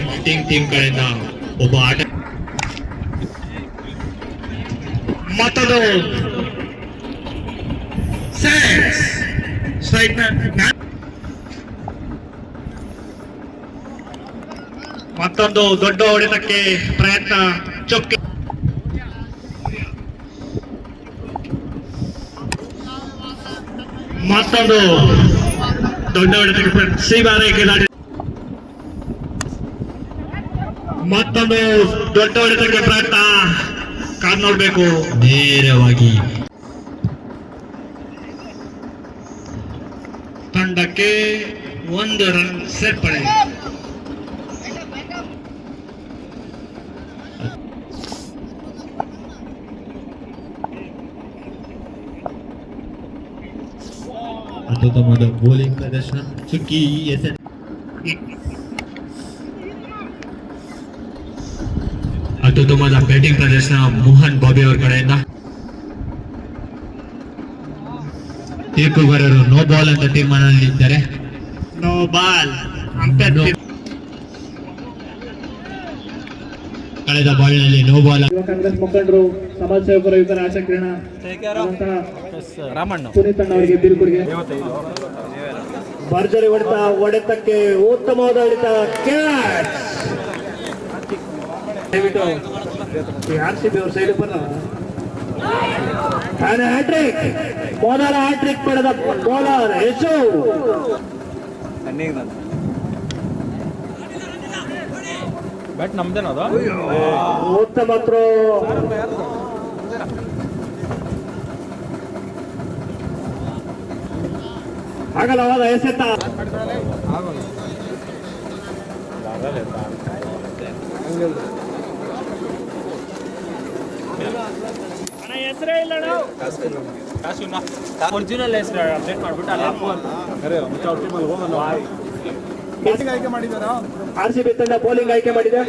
Batting team ಕಡೆಯಿಂದ ಒಬ್ಬ ಆಟ ಮತ್ತೊಂದು ಸ್ಟ್ರೈಕ್ ಮತ್ತೊಂದು ದೊಡ್ಡ ಹೊಡೆತಕ್ಕೆ ಪ್ರಯತ್ನ, ಚೊಕ್ಕೆ। ಮತ್ತೊಂದು ದೊಡ್ಡ ಹೊಡೆತಕ್ಕೆ ಪ್ರ- ಶ್ರೀಬಾರೈಕೆ ಮತ್ತೊಂದು ದೊಡ್ಡ ಹೊಡೆತಕ್ಕೆ ಪ್ರಯತ್ನ. ಕಾದ್ ನೋಡ್ಬೇಕು. ನೇರವಾಗಿ. ತಂಡಕ್ಕೆ ಒಂದು ರನ್ ಸೇರ್ಪಡೆ. ಅತ್ಯುತ್ತಮವಾದ ಬೌಲಿಂಗ್ ಪ್ರದರ್ಶನ. ಚುಕ್ಕಿ ಎಸ್ ಅತ್ಯುತ್ತಮವಾದ ಬ್ಯಾಟಿಂಗ್ ಪ್ರದರ್ಶನ ಮೋಹನ್ ಬಾಬಿ ಅವರ ಕಡೆಯಿಂದ. ತೀರ್ಪುಗಾರರು ನೋ ಬಾಲ್ ಅಂತ ತೀರ್ಮಾನದಲ್ಲಿದ್ದಾರೆ ನೋ ಬಾಲ್. ಕಳೆದ ಬಾಲ್ನಲ್ಲಿ ನೋ ಬಾಲ್ ಕಾಂಗ್ರೆಸ್ ಮುಖಂಡರು ಸಮಾಜ ಸೇವಕರು ಯುವಕರ ಆಶಾ ಕಿರಣ ಆದಂತಹ ರಾಮಣ್ಣ. ಪುನೀತ್ ಅಣ್ಣ ಅವರಿಗೆ ಬೀಳ್ಕೊಡುಗೆ. ಭರ್ಜರಿ ಹೊಡೆತ ಹೊಡೆತಕ್ಕೆ ಉತ್ತಮವಾದ ಹೊಡೆತ ಕ್ಯಾಚ್ ದಯವಿಟ್ಟು ಆರ್ ಸಿ ಬಿ ಅವ್ರ ಸೈಡ್ ಬರ ಹ್ಯಾಟ್ರಿಕ್ ಕೋಲಾರ ಹ್ಯಾಟ್ರಿಕ್ ಪಡೆದ ಕೋಲಾರ ಯಶು ಬ್ಯಾಟ್ ನಮ್ದೇನದ ಉತ್ತಮ ಥ್ರೋ ಅಗಲವಾದ ಎಸೆತ. ಒರಿಜಿನಲ್ ಹೆಸರು ಅಪ್ಡೇಟ್ ಮಾಡ್ಬಿಟ್ಟು ಅಲ್ಲಿ ಆರ್ ಸಿ ಬಿ ತಂಡ ಬೌಲಿಂಗ್ ಆಯ್ಕೆ ಮಾಡಿದೆ.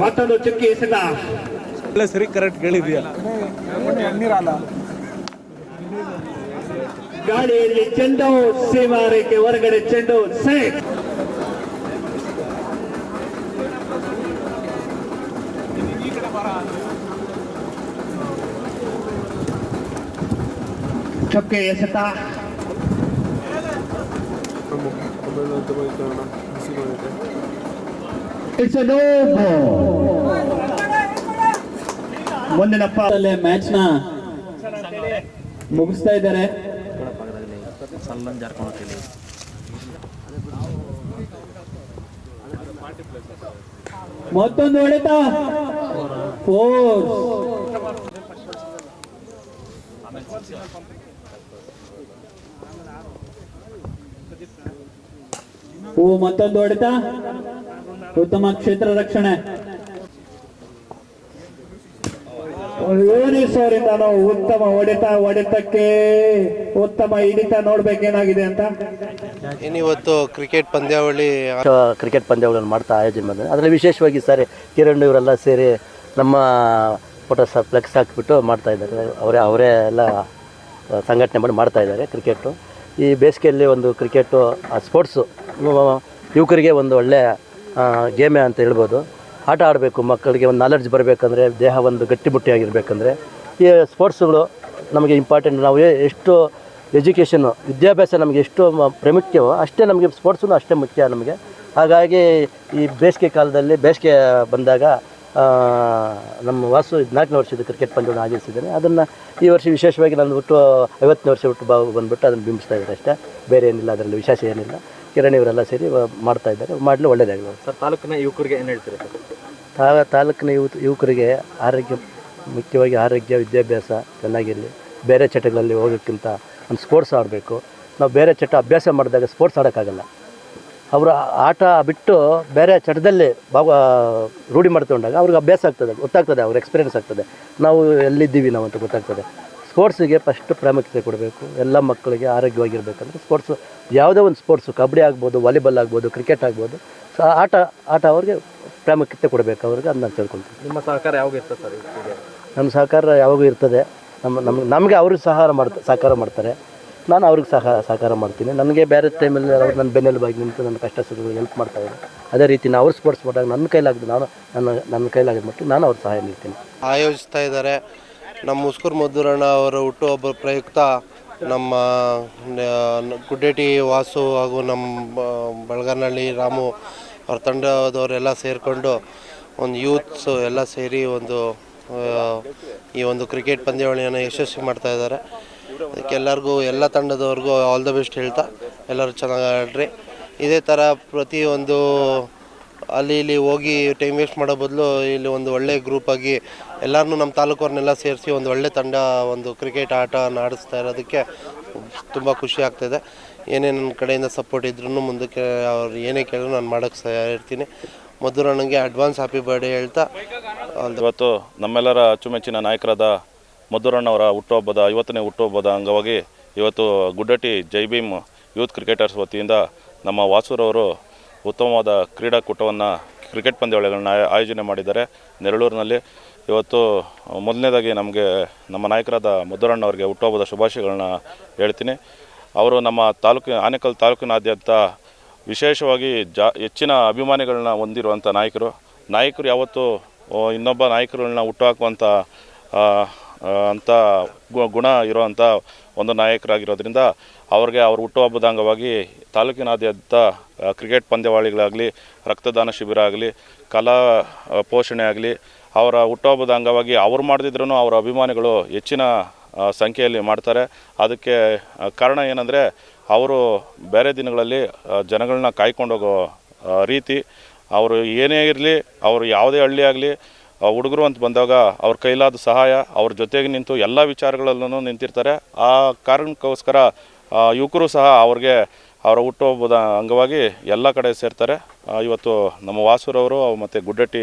ಮತ್ತೊಂದು ಚುಕ್ಕಿ ಎಸೆತ ಎಲ್ಲ ಸರಿ ಕರೆಕ್ಟ್ ಹೇಳಿದ್ಯಾ ಗಾಳಿಯಲ್ಲಿ ಚೆಂಡು ಸೀಮಾರೇಖೆ ಹೊರಗಡೆ ಚೆಂಡು ಸೇಫ್ ಚೊಕ್ಕೆ ಎಸೆತ. ಇಟ್ಸ್ ನೋ ಮುಂದಿನ ಮ್ಯಾಚ್ನ ಮುಗಿಸ್ತಾ ಇದ್ದಾರೆ. ಮತ್ತೊಂದು ಹೊಡೆತ. ಫೋರ್ ಓ ಮತ್ತೊಂದು ಹೊಡೆತ. ಉತ್ತಮ ಕ್ಷೇತ್ರ ರಕ್ಷಣೆ. ಅವರಿಂದ ನಾವು ಉತ್ತಮ ಹೊಡೆತ ಹೊಡೆತಕ್ಕೆ ಉತ್ತಮ ಹಿಡಿತ ನೋಡ್ಬೇಕೇನಾಗಿದೆ ಅಂತ. ಇನ್ನಿವತ್ತು ಕ್ರಿಕೆಟ್ ಪಂದ್ಯಾವಳಿ? ಕ್ರಿಕೆಟ್ ಪಂದ್ಯಾವಳಿಯನ್ನು ಮಾಡ್ತಾ ಆಯೋಜನೆ ಮಾಡಿದ್ರೆ. ಅದರಲ್ಲಿ ವಿಶೇಷವಾಗಿ ಸರಿ ಕಿರಣ್ ಇವರೆಲ್ಲ ಸೇರಿ ನಮ್ಮ ಫೋಟೋ ಸ ಫ್ಲೆಕ್ಸ್ ಹಾಕಿಬಿಟ್ಟು ಮಾಡ್ತಾ ಇದ್ದಾರೆ. ಅವರೇ ಅವರೇ ಎಲ್ಲ ಸಂಘಟನೆ ಮಾಡಿ ಮಾಡ್ತಾ ಇದ್ದಾರೆ ಕ್ರಿಕೆಟು ಈ ಬೇಸಿಗೆಯಲ್ಲಿ ಒಂದು ಕ್ರಿಕೆಟು ಸ್ಪೋರ್ಟ್ಸು ಯುವಕರಿಗೆ ಒಂದು ಒಳ್ಳೆಯ ಗೇಮೇ ಅಂತ ಹೇಳ್ಬೋದು. ಆಟ ಆಡಬೇಕು, ಮಕ್ಕಳಿಗೆ ಒಂದು ನಾಲೆಡ್ಜ್ ಬರಬೇಕಂದ್ರೆ, ದೇಹ ಒಂದು ಗಟ್ಟಿಮುಟ್ಟಿಯಾಗಿರಬೇಕಂದ್ರೆ, ಈ ಸ್ಪೋರ್ಟ್ಸ್ಗಳು ನಮಗೆ ಇಂಪಾರ್ಟೆಂಟ್ ನಾವು ಎಷ್ಟು ಎಜುಕೇಷನು ವಿದ್ಯಾಭ್ಯಾಸ ನಮಗೆ ಎಷ್ಟು ಪ್ರಾಮುಖ್ಯವೋ ಅಷ್ಟೇ ನಮಗೆ ಸ್ಪೋರ್ಟ್ಸೂ ಅಷ್ಟೇ ಮುಖ್ಯ ನಮಗೆ. ಹಾಗಾಗಿ ಈ ಬೇಸಿಗೆ ಕಾಲದಲ್ಲಿ, ಬೇಸಿಗೆ ಬಂದಾಗ ನಮ್ಮ ವಾಸು ನಾಲ್ಕನೇ ವರ್ಷದ ಕ್ರಿಕೆಟ್ ಪಂದ್ಯವನ್ನು ಆಯೋಜಿಸಿದ್ದೇನೆ. ಅದನ್ನು ಈ ವರ್ಷ ವಿಶೇಷವಾಗಿ ನಾನು ಬಿಟ್ಟು ಐವತ್ತನೇ ವರ್ಷ ಬಿಟ್ಟು ಬಂದುಬಿಟ್ಟು ಅದನ್ನು ಬಿಂಬಿಸ್ತಾ ಇದ್ದಾರೆ ಅಷ್ಟೇ. ಬೇರೆ ಏನಿಲ್ಲ, ಅದರಲ್ಲಿ ವಿಶೇಷ ಏನಿಲ್ಲ. ಕಿರಣ್ ಇವರೆಲ್ಲ ಸೇರಿ ಮಾಡ್ತಾ ಇದ್ದಾರೆ. ಮಾಡಲು ಒಳ್ಳೆಯದಾಗಲಿ ಸರ್ ತಾಲೂಕಿನ ಯುವಕರಿಗೆ ಏನು ಹೇಳ್ತೀರಿ ಸರ್? ತಾ ತಾಲೂಕಿನ ಯುವ ಯುವಕರಿಗೆ ಆರೋಗ್ಯ ಮುಖ್ಯವಾಗಿ ಆರೋಗ್ಯ ವಿದ್ಯಾಭ್ಯಾಸ ಚೆನ್ನಾಗಿರಲಿ. ಬೇರೆ ಚಟಗಳಲ್ಲಿ ಹೋಗೋಕ್ಕಿಂತ ಒಂದು ಸ್ಪೋರ್ಟ್ಸ್ ಆಡಬೇಕು. ನಾವು ಬೇರೆ ಚಟ ಅಭ್ಯಾಸ ಮಾಡಿದಾಗ ಸ್ಪೋರ್ಟ್ಸ್ ಆಡೋಕ್ಕಾಗಲ್ಲ. ಅವರು ಆಟ ಬಿಟ್ಟು ಬೇರೆ ಚಟದಲ್ಲಿ ಭಾಗ ರೂಢಿ ಮಾಡ್ಕೊಂಡಾಗ ಅವ್ರಿಗೆ ಅಭ್ಯಾಸ ಆಗ್ತದೆ ಗೊತ್ತಾಗ್ತದೆ ಅವ್ರ ಎಕ್ಸ್ಪೀರಿಯನ್ಸ್ ಆಗ್ತದೆ. ನಾವು ಎಲ್ಲಿದ್ದೀವಿ ನಾವು ಅಂತ ಗೊತ್ತಾಗ್ತದೆ. ಸ್ಪೋರ್ಟ್ಸಿಗೆ ಫಸ್ಟ್ ಪ್ರಾಮುಖ್ಯತೆ ಕೊಡಬೇಕು. ಎಲ್ಲ ಮಕ್ಕಳಿಗೆ ಆರೋಗ್ಯವಾಗಿರಬೇಕಂದ್ರೆ ಸ್ಪೋರ್ಟ್ಸು ಯಾವುದೇ ಒಂದು ಸ್ಪೋರ್ಟ್ಸು ಕಬಡ್ಡಿ ಆಗ್ಬೋದು ವಾಲಿಬಾಲ್ ಆಗ್ಬೋದು ಕ್ರಿಕೆಟ್ ಆಗ್ಬೋದು ಸೊ ಆಟ ಆಟ ಅವ್ರಿಗೆ ಪ್ರಾಮುಖ್ಯತೆ ಕೊಡಬೇಕು ಅವ್ರಿಗೆ ಅದನ್ನ ತಿಳ್ಕೊಳ್ತೀನಿ. ನಿಮ್ಮ ಸಹಕಾರ ಯಾವಾಗ ಇರ್ತದೆ ಸರ್ ನಮ್ಮ ಸಹಕಾರ ಯಾವಾಗೂ ಇರ್ತದೆ. ನಮ್ಮ ನಮ್ಗೆ ನಮಗೆ ಅವ್ರಿಗೆ ಸಹಾರ ಮಾಡ್ತಾ ಸಹಕಾರ ಮಾಡ್ತಾರೆ. ನಾನು ಅವ್ರಿಗೆ ಸಹ ಸಹಕಾರ ಮಾಡ್ತೀನಿ. ನನಗೆ ಬೇರೆ ಟೈಮಲ್ಲಿ ಅವ್ರು ನನ್ನ ಬೆನ್ನೆಲುಬಾಗಿ ನಿಂತು ನನ್ನ ಕಷ್ಟ ಸುಖಗಳು ಹೆಲ್ಪ್ ಮಾಡ್ತಾರೆ ಅದೇ ರೀತಿ ನಾವು ಅವ್ರು ಸ್ಪೋರ್ಟ್ಸ್ ಮಾಡಿದಾಗ ನನ್ನ ಕೈಲಾಗ್ದು ನಾನು ನನ್ನ ನನ್ನ ಕೈಲಾಗದ ಮಟ್ಟಿಗೆ ನಾನು ಅವ್ರ ಸಹಾಯ ನೀಡ್ತೀನಿ ಆಯೋಜಿಸ್ತಾ ಇದ್ದಾರೆ. ನಮ್ಮ ಮುಸ್ಕೂರು ಮದ್ದೂರಣ್ಣ ಅವರ ಹುಟ್ಟುಹಬ್ಬ ಪ್ರಯುಕ್ತ ನಮ್ಮ ಗುಡ್ಡೇಟಿ ವಾಸು ಹಾಗೂ ನಮ್ಮ ಬಳಗನಹಳ್ಳಿ ರಾಮು ಅವ್ರ ತಂಡದವರೆಲ್ಲ ಸೇರಿಕೊಂಡು ಒಂದು ಯೂತ್ಸು ಎಲ್ಲ ಸೇರಿ ಒಂದು ಈ ಒಂದು ಕ್ರಿಕೆಟ್ ಪಂದ್ಯಾವಳಿಯನ್ನು ಯಶಸ್ವಿ ಮಾಡ್ತಾ ಇದ್ದಾರೆ. ಅದಕ್ಕೆ ಎಲ್ಲರಿಗೂ, ಎಲ್ಲ ತಂಡದವ್ರಿಗೂ ಆಲ್ ದ ಬೆಸ್ಟ್ ಹೇಳ್ತಾ ಎಲ್ಲರೂ ಚೆನ್ನಾಗಿ ಆಡ್ರಿ. ಇದೇ ಥರ ಪ್ರತಿಯೊಂದು ಅಲ್ಲಿ ಇಲ್ಲಿ ಹೋಗಿ ಟೈಮ್ ವೇಸ್ಟ್ ಮಾಡೋ ಬದಲು ಇಲ್ಲಿ ಒಂದು ಒಳ್ಳೆ ಗ್ರೂಪಾಗಿ ಎಲ್ಲರನ್ನೂ ನಮ್ಮ ತಾಲೂಕವ್ರನ್ನೆಲ್ಲ ಸೇರಿಸಿ ಒಂದು ಒಳ್ಳೆ ತಂಡ, ಒಂದು ಕ್ರಿಕೆಟ್ ಆಟ ಆಡಿಸ್ತಾ ಇರೋದಕ್ಕೆ ತುಂಬ ಖುಷಿ ಆಗ್ತಾಯಿದೆ ಏನೇ ನನ್ನ ಕಡೆಯಿಂದ ಸಪೋರ್ಟ್ ಇದ್ರೂ ಮುಂದಕ್ಕೆ ಅವ್ರು ಏನೇ ಕೇಳಿದ್ರು ನಾನು ಮಾಡೋಕ್ಕೆ ಸಹಾಯ ಇರ್ತೀನಿ. ಮಧುರಣ್ಣಗೆ ಅಡ್ವಾನ್ಸ್ ಹ್ಯಾಪಿ ಬರ್ಡೇ ಹೇಳ್ತಾ ಇವತ್ತು ನಮ್ಮೆಲ್ಲರ ಅಚ್ಚುಮೆಚ್ಚಿನ ನಾಯಕರಾದ ಮಧುರಣ್ಣವರ ಹುಟ್ಟುಹಬ್ಬದ, ಐವತ್ತನೇ ಹುಟ್ಟುಹಬ್ಬದ ಅಂಗವಾಗಿ ಇವತ್ತು ಗುಡ್ಡಟ್ಟಿ ಜೈ ಭೀಮ್ ಯೂತ್ ಕ್ರಿಕೆಟರ್ಸ್ ವತಿಯಿಂದ ನಮ್ಮ ವಾಸೂರವರು ಉತ್ತಮವಾದ ಕ್ರೀಡಾಕೂಟವನ್ನು, ಕ್ರಿಕೆಟ್ ಪಂದ್ಯಾವಳಿಗಳನ್ನ ಆಯ- ಆಯೋಜನೆ ಮಾಡಿದ್ದಾರೆ. ನೆರಳೂರಿನಲ್ಲಿ ಇವತ್ತು ಮೊದಲನೇದಾಗಿ ನಮಗೆ ನಮ್ಮ ನಾಯಕರಾದ ಮಧುರಣ್ಣವರಿಗೆ ಹುಟ್ಟುಹಬ್ಬದ ಶುಭಾಶಯಗಳನ್ನ ಹೇಳ್ತೀನಿ. ಅವರು ನಮ್ಮ ತಾಲೂಕಿನ, ಆನೇಕಲ್ ತಾಲೂಕಿನಾದ್ಯಂತ ವಿಶೇಷವಾಗಿ ಜಾ, ಹೆಚ್ಚಿನ ಅಭಿಮಾನಿಗಳನ್ನ ಹೊಂದಿರುವಂಥ ನಾಯಕರು. ನಾಯಕರು ಯಾವತ್ತು ಇನ್ನೊಬ್ಬ ನಾಯಕರುಗಳನ್ನ ಹುಟ್ಟುಹಾಕುವಂಥ ಅಂಥ ಗುಣ ಇರುವಂಥ ಒಂದು ನಾಯಕರಾಗಿರೋದ್ರಿಂದ ಅವ್ರಿಗೆ ಅವ್ರ ಹುಟ್ಟುಹಬ್ಬದ ಅಂಗವಾಗಿ ತಾಲೂಕಿನಾದ್ಯಂತ ಕ್ರಿಕೆಟ್ ಪಂದ್ಯಾವಳಿಗಳಾಗಲಿ, ರಕ್ತದಾನ ಶಿಬಿರ ಆಗಲಿ, ಕಲಾ ಪೋಷಣೆ ಆಗಲಿ ಅವರ ಹುಟ್ಟುಹಬ್ಬದ ಅಂಗವಾಗಿ ಅವರು ಮಾಡದಿದ್ರೂ ಅವರ ಅಭಿಮಾನಿಗಳು ಹೆಚ್ಚಿನ ಸಂಖ್ಯೆಯಲ್ಲಿ ಮಾಡ್ತಾರೆ. ಅದಕ್ಕೆ ಕಾರಣ ಏನಂದರೆ ಅವರು ಬೇರೆ ದಿನಗಳಲ್ಲಿ ಜನಗಳನ್ನ ಕಾಯ್ಕೊಂಡೋಗೋ ರೀತಿ ಅವರು ಏನೇ ಇರಲಿ, ಅವರು ಯಾವುದೇ ಹಳ್ಳಿ ಆಗಲಿ ಹುಡುಗರು ಅಂತ ಬಂದಾಗ ಅವ್ರ ಕೈಲಾದ ಸಹಾಯ, ಅವ್ರ ಜೊತೆಗೆ ನಿಂತು ಎಲ್ಲ ವಿಚಾರಗಳಲ್ಲೂ ನಿಂತಿರ್ತಾರೆ. ಆ ಕಾರಣಕ್ಕೋಸ್ಕರ ಯುವಕರು ಸಹ ಅವ್ರಿಗೆ ಅವರ ಹುಟ್ಟುಹಬ್ಬದ ಅಂಗವಾಗಿ ಎಲ್ಲ ಕಡೆ ಸೇರ್ತಾರೆ. ಇವತ್ತು ನಮ್ಮ ವಾಸೂರವರು ಮತ್ತು ಗುಡ್ಡಟ್ಟಿ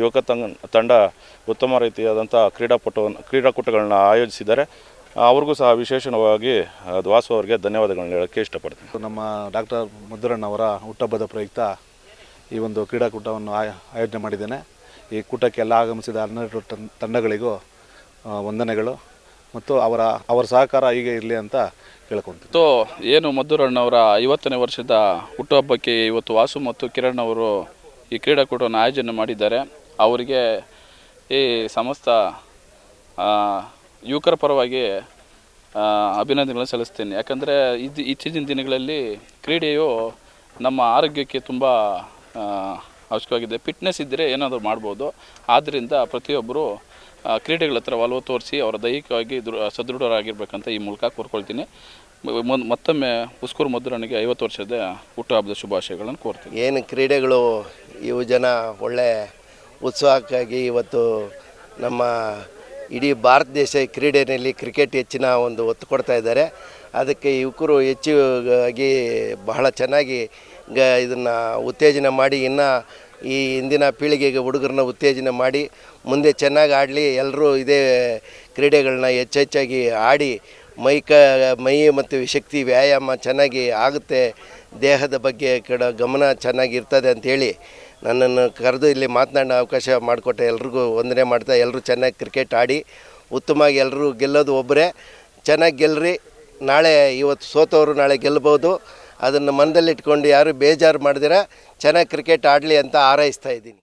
ಯುವಕ ತಂಡ ಉತ್ತಮ ರೀತಿಯಾದಂಥ ಕ್ರೀಡಾಪಟು, ಕ್ರೀಡಾಕೂಟಗಳನ್ನ ಆಯೋಜಿಸಿದ್ದಾರೆ. ಅವ್ರಿಗೂ ಸಹ ವಿಶೇಷವಾಗಿ ವಾಸು ಅವರಿಗೆ ಧನ್ಯವಾದಗಳನ್ನ ಹೇಳೋಕ್ಕೆ ಇಷ್ಟಪಡ್ತೀನಿ. ನಮ್ಮ ಡಾಕ್ಟರ್ ಮುದ್ದುರಣ್ಣವರ ಹುಟ್ಟಹಬ್ಬದ ಪ್ರಯುಕ್ತ ಈ ಒಂದು ಕ್ರೀಡಾಕೂಟವನ್ನು ಆಯ, ಆಯೋಜನೆ ಮಾಡಿದ್ದೇನೆ. ಈ ಕೂಟಕ್ಕೆ ಎಲ್ಲ ಆಗಮಿಸಿದ ಹನ್ನೆರಡು ತಂಡಗಳಿಗೂ ವಂದನೆಗಳು. ಮತ್ತು ಅವರ ಅವರ ಸಹಕಾರ ಹೀಗೆ ಇರಲಿ ಅಂತ ಕೇಳ್ಕೊತೀನಿ ಸೊ, ಏನು ಮಧುರಣ್ಣವರ ಐವತ್ತನೇ ವರ್ಷದ ಹುಟ್ಟುಹಬ್ಬಕ್ಕೆ ಇವತ್ತು ವಾಸು ಮತ್ತು ಕಿರಣ್ ಅವರು ಈ ಕ್ರೀಡಾಕೂಟವನ್ನು ಆಯೋಜನೆ ಮಾಡಿದ್ದಾರೆ. ಅವರಿಗೆ ಈ ಸಮಸ್ತ ಯುವಕರ ಪರವಾಗಿ ಅಭಿನಂದನೆಗಳನ್ನು ಸಲ್ಲಿಸ್ತೇನೆ. ಯಾಕಂದರೆ ಇದು, ಇತ್ತೀಚಿನ ದಿನಗಳಲ್ಲಿ ಕ್ರೀಡೆಯು ನಮ್ಮ ಆರೋಗ್ಯಕ್ಕೆ ತುಂಬ ಅವಶ್ಯಕವಾಗಿದೆ. ಫಿಟ್ನೆಸ್ ಇದ್ದರೆ ಏನಾದರೂ ಮಾಡ್ಬೋದು. ಆದ್ದರಿಂದ ಪ್ರತಿಯೊಬ್ಬರು ಕ್ರೀಡೆಗಳ ಹತ್ರ ಒಲವು ತೋರಿಸಿ ಅವರ ದೈಹಿಕವಾಗಿ ದೃ ಸದೃಢರಾಗಿರ್ಬೇಕಂತ ಈ ಮೂಲಕ ಕೋರ್ಕೊಳ್ತೀನಿ. ಮತ್ತೊಮ್ಮೆ ಉಸ್ಕೂರು ಮಧುರನಿಗೆ ಐವತ್ತು ವರ್ಷದ ಹುಟ್ಟುಹಬ್ಬದ ಶುಭಾಶಯಗಳನ್ನು ಕೋರ್ತೀನಿ. ಏನು ಕ್ರೀಡೆಗಳು, ಇವು ಜನ ಒಳ್ಳೆ ಉತ್ಸಾಹಕ್ಕಾಗಿ ಇವತ್ತು ನಮ್ಮ ಇಡೀ ಭಾರತ ದೇಶ ಕ್ರೀಡೆಯಲ್ಲಿ ಕ್ರಿಕೆಟ್ ಹೆಚ್ಚಿನ ಒಂದು ಒತ್ತು ಕೊಡ್ತಾ ಇದ್ದಾರೆ. ಅದಕ್ಕೆ ಯುವಕರು ಹೆಚ್ಚಾಗಿ ಬಹಳ ಚೆನ್ನಾಗಿ ಗ, ಇದನ್ನು ಉತ್ತೇಜನ ಮಾಡಿ ಇನ್ನು ಈ ಇಂದಿನ ಪೀಳಿಗೆಗೆ ಹುಡುಗರನ್ನ ಉತ್ತೇಜನ ಮಾಡಿ ಮುಂದೆ ಚೆನ್ನಾಗಿ ಆಡಲಿ ಎಲ್ಲರೂ ಇದೇ ಕ್ರೀಡೆಗಳನ್ನ ಹೆಚ್ಚೆಚ್ಚಾಗಿ ಆಡಿ ಮೈ ಕ, ಮೈ ಮತ್ತು ಶಕ್ತಿ ವ್ಯಾಯಾಮ ಚೆನ್ನಾಗಿ ಆಗುತ್ತೆ. ದೇಹದ ಬಗ್ಗೆ ಕಡ ಗಮನ ಚೆನ್ನಾಗಿರ್ತದೆ ಅಂಥೇಳಿ ನನ್ನನ್ನು ಕರೆದು ಇಲ್ಲಿ ಮಾತನಾಡೋ ಅವಕಾಶ ಮಾಡಿಕೊಟ್ಟೆ ಎಲ್ರಿಗೂ ವಂದನೆ ಮಾಡ್ತಾ ಎಲ್ಲರೂ ಚೆನ್ನಾಗಿ ಕ್ರಿಕೆಟ್ ಆಡಿ ಉತ್ತಮವಾಗಿ ಎಲ್ಲರೂ ಗೆಲ್ಲೋದು ಒಬ್ಬರೇ. ಚೆನ್ನಾಗಿ ಗೆಲ್ಲರಿ ನಾಳೆ ಇವತ್ತು ಸೋತವರು ನಾಳೆ ಗೆಲ್ಲಬಹುದು ಅದನ್ನು ಮನದಲ್ಲಿಟ್ಕೊಂಡು ಯಾರು ಬೇಜಾರು ಮಾಡಿದಿರ ಚೆನ್ನಾಗಿ ಕ್ರಿಕೆಟ್ ಆಡಲಿ ಅಂತ ಹಾರೈಸ್ತಾ ಇದ್ದೀನಿ.